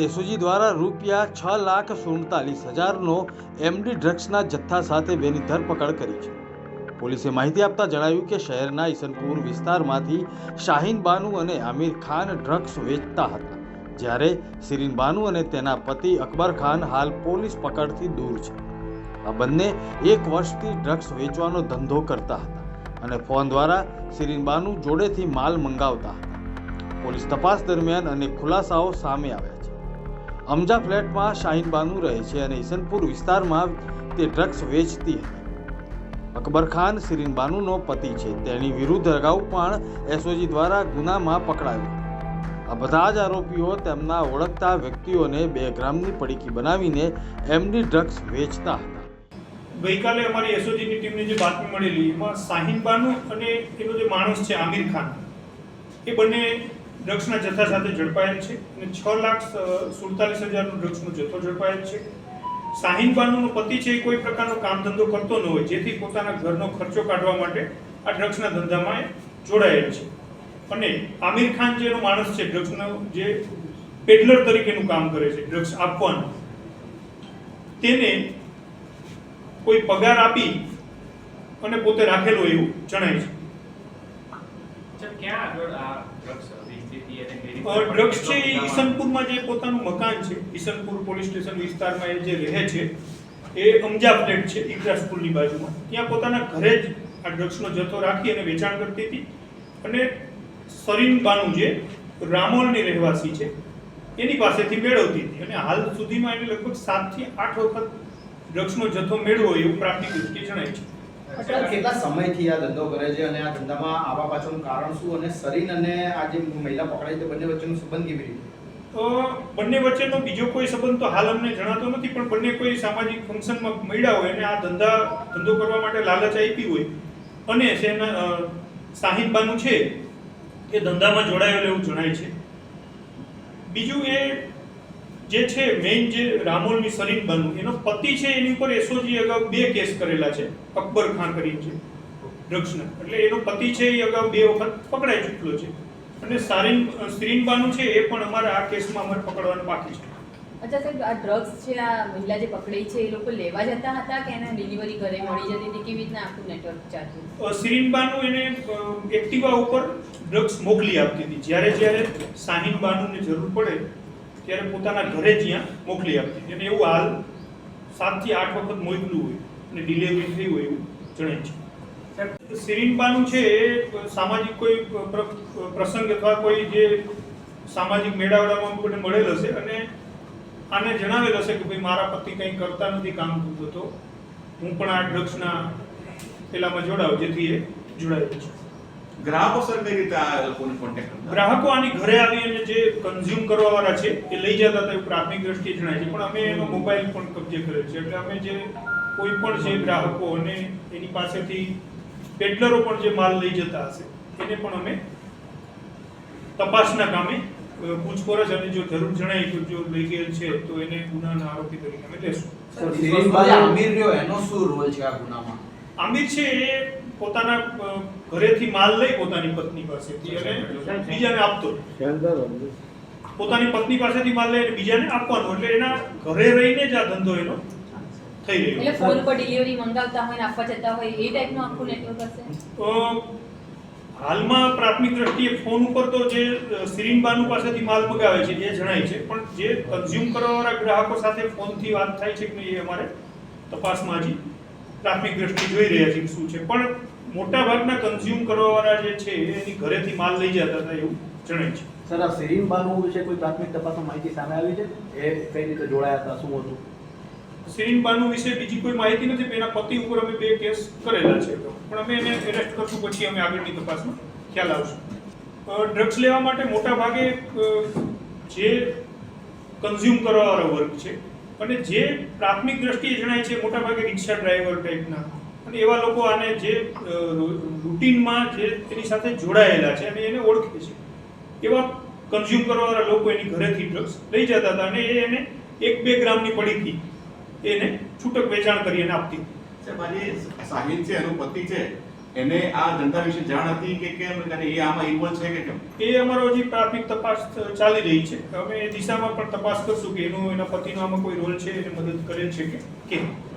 SOG દ્વારા રૂપિયા છ લાખ સુડતાલીસ હજારનો એમડી ડ્રગ્સના જથ્થા સાથે બેની ધરપકડ કરી છે. પોલીસે માહિતી આપતા જણાવ્યું કે શહેરના ઈસનપુર વિસ્તારમાંથી શાહીન બાનુ અને આમિર ખાન ડ્રગ્સ વેચતા હતા. જ્યારે સિરીન બાનુ અને તેના પતિ અકબર ખાન હાલ પોલીસ પકડથી દૂર છે. આ બંને એક વર્ષથી ડ્રગ્સ વેચવાનો ધંધો કરતા હતા અને ફોન દ્વારા સિરીન બાનુ જોડેથી માલ મંગાવતા હતા. પોલીસ તપાસ દરમિયાન અનેક ખુલાસાઓ સામે આવ્યા છે. અમજા ફ્લેટમાં શાહીન બાનુ રહે છે અને ઈસનપુર વિસ્તારમાં તે ડ્રગ્સ વેચતી હતી. અકબર ખાન સિરીન બાનુનો પતિ છે. તેની વિરુદ્ધ અગાઉ પણ એસઓજી દ્વારા ગુનામાં પકડાયો. આ બધા જ આરોપીઓ તેમના ઓળખતા વ્યક્તિઓને બે ગ્રામની પડીકી બનાવીને એમડી ડ્રગ્સ વેચતા હતા. ગઈકાલે અમારી એસઓજીની ટીમને જે બાતમી મળેલી, એમાં શાહીન બાનુ અને એનો જે માણસ છે, આમિર ખાન, એ બંને ડ્રગ્સના જથ્થા સાથે ઝડપાયેલ છે અને છ લાખ સુડતાલીસ હજારનો ડ્રગ્સનો જથ્થો ઝડપાયેલ છે. શાહીન બાનુનો પતિ છે એ કોઈ પ્રકારનો કામ ધંધો કરતો ન હોય, જેથી પોતાના ઘરનો ખર્ચો કાઢવા માટે આ ડ્રગ્સના ધંધામાં જોડાયેલ છે. અને આમિર ખાન જેનો માણસ છે, ડ્રગ્સનો જે પેડલર તરીકેનું કામ કરે છે, ડ્રગ્સ આપવાનું, તેને કોઈ પગાર આપી અને પોતે રાખેલો એવું જણાય છે. ક્યાં આગળ આ drugs વેચતી હતી અને કઈ રીતે અ, ડ્રગ્સ છે એ ઈસનપુરમાં જે પોતાનું મકાન છે, ઈસનપુર પોલીસ સ્ટેશન વિસ્તારમાં એ જે રહે છે, એ અમજા ફ્લેટ છે ઇકરા સ્કૂલની બાજુમાં. ત્યાં પોતાના ઘરે જ આ ડ્રગ્સનો જથ્થો રાખી અને વેચાણ કરતી હતી. અને સરીન બાનુ જે રામોલની રહેવાસી છે, એની પાસેથી મેળવતી હતી. અને હાલ સુધીમાં એને લગભગ સાતથી આઠ વખત ડ્રગ્સનો જથ્થો મેળવો એવું પ્રાપ્તિ દૃષ્ટિએ જણાય છે. કેટલા સમયથી આ ધંધો કરે છે અને આ ધંધામાં આવવા પાછળનું કારણ શું અને સરીન અને આ જે મહિલા પકડાઈ છે બંને વચ્ચેનો સંબંધ કેવી રીતે? બંને વચ્ચેનો બીજો કોઈ સંબંધ તો હાલ અમને જણાતો નથી પણ બંને કોઈ સામાજિક ફંક્શનમાં મળ્યા હોય અને આ ધંધા ધંધો કરવા માટે લાલચ આપી હોય અને સેના અ, બાનું છે એ ધંધામાં જોડાયેલું એવું જણાય છે. બીજું એ જે છે મેઇન જે રામોલની સરીન બાનુ એનો પતિ છે એની ઉપર એસઓજી અગાઉ બે કેસ કરેલા છે અકબર ખાન કરીને છે ડ્રગ્સના એટલે એનો પતિ છે એ અગાઉ બે વખત પકડાઈ ચૂક્યો છે. અને સારીન સ્ત્રીન બાનુ છે એ પણ અમારા આ કેસમાં અમારે પકડવાનું બાકી છે. અચ્છા સાહેબ આ ડ્રગ્સ છે આ મહિલા જે પકડી છે એ લોકો લેવા જતા હતા કે એને ડિલિવરી ઘરે મળી જતી હતી? કેવી રીતના આખું નેટવર્ક ચાલતું અ, બાનુ એને એક્ટિવા ઉપર ડ્રગ્સ મોકલી આપતી હતી. જ્યારે જ્યારે શાહીન બાનુને જરૂર પડે ત્યારે પોતાના ઘરે જ ત્યાં મોકલી આપતી એટલે એવું હાલ સાતથી આઠ વખત મોકલું હોય અને ડિલિવરી થઈ હોય એવું જણાય છે. સિરિમ્પાનું છે એ સામાજિક કોઈ પ્રસંગ અથવા કોઈ જે સામાજિક મેળાવડામાં કોઈને મળેલ હશે અને આને જણાવેલ હશે કે ભાઈ મારા પતિ કંઈ કરતા નથી કામ કરતો તો હું પણ આ ડ્રગ્સના પેલામાં જોડાવ જેથી એ જોડાયેલો છે. ગ્રાહકો સર કઈ રીતે આ લોકોને કોન્ટેક્ટ કરતા? ગ્રાહકો આની ઘરે આવી અને જે કન્ઝ્યુમ કરવાવાળા છે એ લઈ જતા હતા એવું પ્રાથમિક દ્રષ્ટિએ જણાય છે. પણ અમે એનો મોબાઈલ પણ કબજે કર્યો છે. એટલે અમે જે કોઈ પણ જે ગ્રાહકો અને એની પાસેથી પેટલરો પણ જે માલ લઈ જતા હશે એને પણ અમે તપાસના કામે પૂછપરછ અને જો જરૂર જણાય તો જો લઈ ગયેલ છે તો એને ગુનાના આરોપી તરીકે અમે લેશું. આમિર રહ્યો એનો શું રોલ છે આ ગુનામાં? આમિર છે એ પોતાના ઘરેથી માલ લઈ પોતાની પત્ની પાસેથી અને બીજાને આપતો. પોતાની પત્ની પાસેથી માલ લઈ અને બીજાને આપવાનો એટલે એના ઘરે રહીને જ આ ધંધો એનો થઈ રહ્યો. એટલે ફોન પર ડિલિવરી મંગાવતા હોય ને આપવા જતા હોય એ ટાઈપનું આખું નેટવર્ક હશે? હાલમાં પ્રાથમિક દ્રષ્ટિએ ફોન ઉપર તો જે સિરીન બાનુ પાસેથી માલ મગાવે છે એ જણાય છે. પણ જે કન્ઝ્યુમ કરવાવાળા ગ્રાહકો સાથે ફોનથી વાત થાય છે કે નહીં એ અમારે તપાસમાં હજી પ્રાથમિક દ્રષ્ટિ જોઈ રહ્યા છીએ શું છે. પણ મોટા ભાગના કન્ઝ્યુમ કરવાવાળા જે છે એની ઘરેથી માલ લઈ જતા હતા એવું જણાય છે. સર આ સિરીન બાનુ વિશે કોઈ પ્રાથમિક તપાસમાં માહિતી સામે આવી છે? એ કઈ રીતે જોડાયા હતા? શું હતું? સિરીન બાનુ વિશે બીજી કોઈ માહિતી નથી એના પતિ ઉપર અમે બે કેસ કરેલા છે પણ અમે એને એરેસ્ટ કરશું પછી અમે આગળની તપાસમાં ખ્યાલ આવશું. ડ્રગ્સ લેવા માટે મોટા ભાગે જે કન્ઝ્યુમ કરવાવાળો વર્ગ છે અને જે પ્રાથમિક દ્રષ્ટિએ જણાય છે મોટા ભાગે રિક્ષા ડ્રાઈવર ટાઈપના, અને એવા લોકો આને જે રૂટીનમાં જે તેની સાથે જોડાયેલા છે અને એને ઓળખે છે એવા કન્ઝ્યુમ કરવાવાળા લોકો એની ઘરેથી ડ્રગ્સ લઈ જતા હતા અને એ એને એક બે ગ્રામની પડીથી એને છૂટક વેચાણ કરી અને આપતી હતી. આજે છે, એનો પતિ છે એને આ ધંધા વિશે જાણ હતી કે કેમ અને એ આમાં ઇન્વોલ્વ છે કે કેમ? એ અમારો હજી પ્રાથમિક તપાસ ચાલી રહી છે. અમે એ દિશામાં પણ તપાસ કરશું કે એનો એના પતિનો આમાં કોઈ રોલ છે, એને મદદ કરે છે કે કેમ?